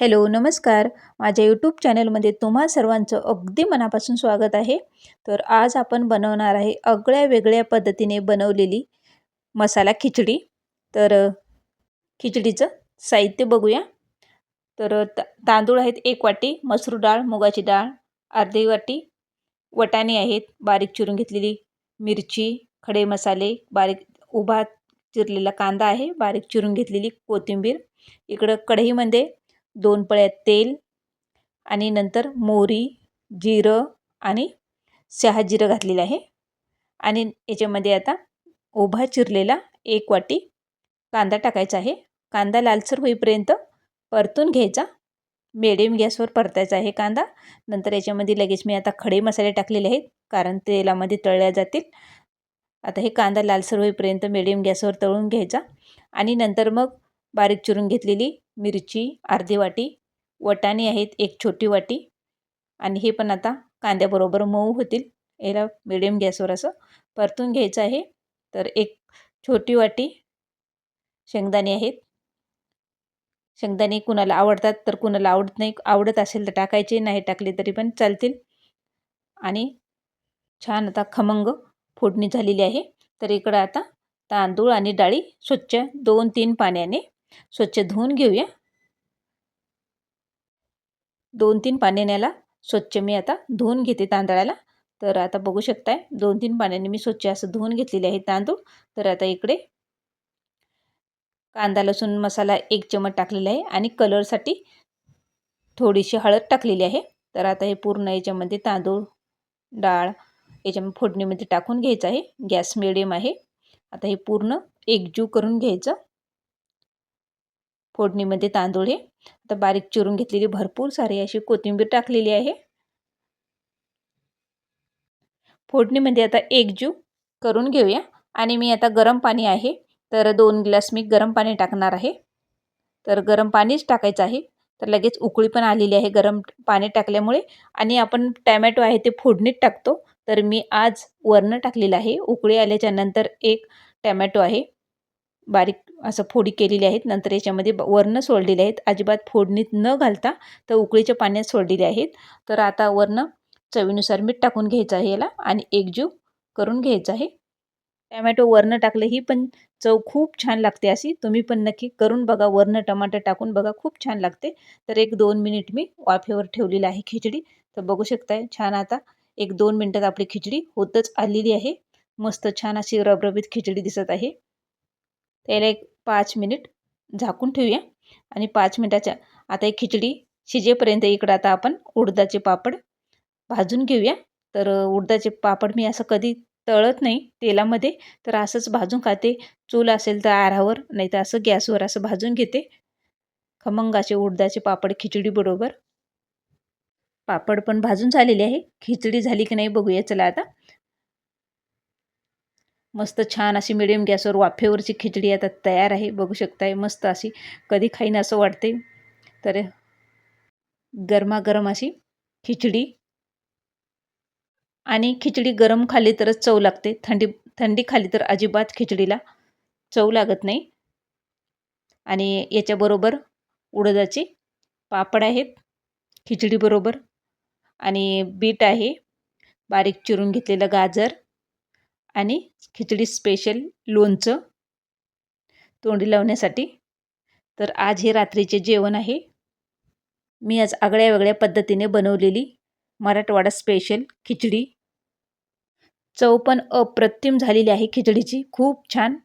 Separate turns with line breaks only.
Hello नमस्कार. माझ्या YouTube चॅनलमध्ये तुम्हा सर्वांचं अगदी मनापासून स्वागत आहे. तर आज आपण बनवणार आहे आगळ्या वेगळ्या पद्धतीने बनवलेली मसाला खिचडी. तर खिचडीचं साहित्य बघूया. तर ता तांदूळ आहेत एक वाटी मसूर डाळ मुगाची डाळ अर्धी वाटी. वटाणे आहेत बारीक चिरून घेतलेली मिरची खडे मसाले बारीक उभा चिरलेला कांदा आहे बारीक चिरून घेतलेली कोथिंबीर. इकडं कढईमध्ये दोन पळ्या तेल आणि नंतर मोहरी जिरं आणि जिरं घातलेलं आहे. आणि याच्यामध्ये आता उभा चिरलेला एक वाटी कांदा टाकायचा आहे. कांदा लालसर होईपर्यंत परतून घ्यायचा. मिडियम गॅसवर परतायचा आहे कांदा. नंतर याच्यामध्ये लगेच मी आता खडे मसाले टाकलेले आहेत कारण तेलामध्ये तळल्या जातील. आता हे कांदा लालसर होईपर्यंत मिडियम गॅसवर तळून घ्यायचा. आणि नंतर मग बारीक चिरून घेतलेली मिरची अर्धी वाटी. वटाणे आहेत एक छोटी वाटी. आणि हे पण आता कांद्याबरोबर मऊ होतील. याला मिडियम गॅसवर असं परतून घ्यायचं आहे. तर एक छोटी वाटी शेंगदाणे आहेत. शेंगदाणे कुणाला आवडतात तर कुणाला आवडत नाही आवडत असेल तर टाकायचे नाही टाकले तरी पण चालतील. आणि छान आता खमंग फोडणी झालेली आहे. तर इकडं आता तांदूळ आणि डाळी स्वच्छ दोन तीन पाण्याने स्वच्छ धुवून घेऊया. दोन तीन पाण्याला स्वच्छ मी आता धुवून घेते तांदळाला. तर आता बघू शकताय दोन तीन पाण्याने मी स्वच्छ असं धुवून घेतलेले आहे तांदूळ. तर आता इकडे कांदा लसूण मसाला एक चमच टाकलेला आहे आणि कलरसाठी थोडीशी हळद टाकलेली आहे. तर आता हे पूर्ण याच्यामध्ये तांदूळ डाळ याच्यामध्ये फोडणीमध्ये टाकून घ्यायचं आहे. गॅस मिडियम आहे. आता हे पूर्ण एकजीव करून घ्यायचं. फोडणीमध्ये तांदूळ हे आता बारीक चिरून घेतलेली भरपूर सारी अशी कोथिंबीर टाकलेली आहे. फोडणीमध्ये आता एक जीव करून घेऊया. आणि मी आता गरम पाणी आहे. तर दोन ग्लास मी गरम पाणी टाकणार आहे. तर गरम पाणीच टाकायचं आहे. तर लगेच उकळी पण आलेली आहे गरम पाणी टाकल्यामुळे. आणि आपण टॅमॅटो आहे ते फोडणीत टाकतो. तर मी आज वरणं टाकलेलं आहे. उकळी आल्याच्यानंतर एक टॅमॅटो आहे. बारीक असं फोडी केलेली आहेत. नंतर याच्यामध्ये वर्ण सोडलेले आहेत. अजिबात फोडणीत न घालता तर उकळीच्या पाण्यात सोडलेले आहेत. तर आता वर्ण चवीनुसार मीठ टाकून घ्यायचं आहे याला आणि एकजीव करून घ्यायचं आहे. टॅमॅटो वर्ण टाकलं ही पण चव खूप छान लागते अशी. तुम्ही पण नक्की करून बघा. वर्ण टमाटर टाकून बघा. खूप छान लागते. तर एक दोन मिनिट मी वाफेवर ठेवलेली आहे खिचडी. तर बघू शकताय छान आता एक दोन मिनटात आपली खिचडी होतच आलेली आहे. मस्त छान अशी रबरबीत खिचडी दिसत आहे. त्याला एक पाच मिनिट झाकून ठेवूया. आणि पाच मिनिटाच्या आता एक खिचडी शिजेपर्यंत इकडं आता आपण उडदाचे पापड भाजून घेऊया. तर उडदाचे पापड मी असं कधी तळत नाही तेलामध्ये. तर असंच भाजून खाते. चूल असेल तर आरावर नाही तर असं गॅसवर असं भाजून घेते. खमंगाचे उडदाचे पापड खिचडीबरोबर पापड पण भाजून झालेले आहे. खिचडी झाली की नाही बघूया. चला आता. मस्त छान अशी मिडियम गॅसवर वाफेवरची खिचडी आता तयार आहे. बघू शकताय मस्त अशी कधी खाईन असं वाटते तर गरमागरम अशी खिचडी आणि खिचडी गरम खाली तरच चव लागते. थंडी थंडी खाली तर अजिबात खिचडीला चव लागत नाही. आणि याच्याबरोबर उडदाचे पापड आहेत खिचडीबरोबर. आणि बीट आहे बारीक चिरून घेतलेलं गाजर आणि खिचडी स्पेशल लोणचं तोंडी लावण्यासाठी. तर आज हे रात्रीचे जेवण आहे. मी आज आगळ्या वेगळ्या पद्धतीने बनवलेली मराठवाडा स्पेशल खिचडी. चव पण अप्रतिम झालेली आहे खिचडीची. खूप छान.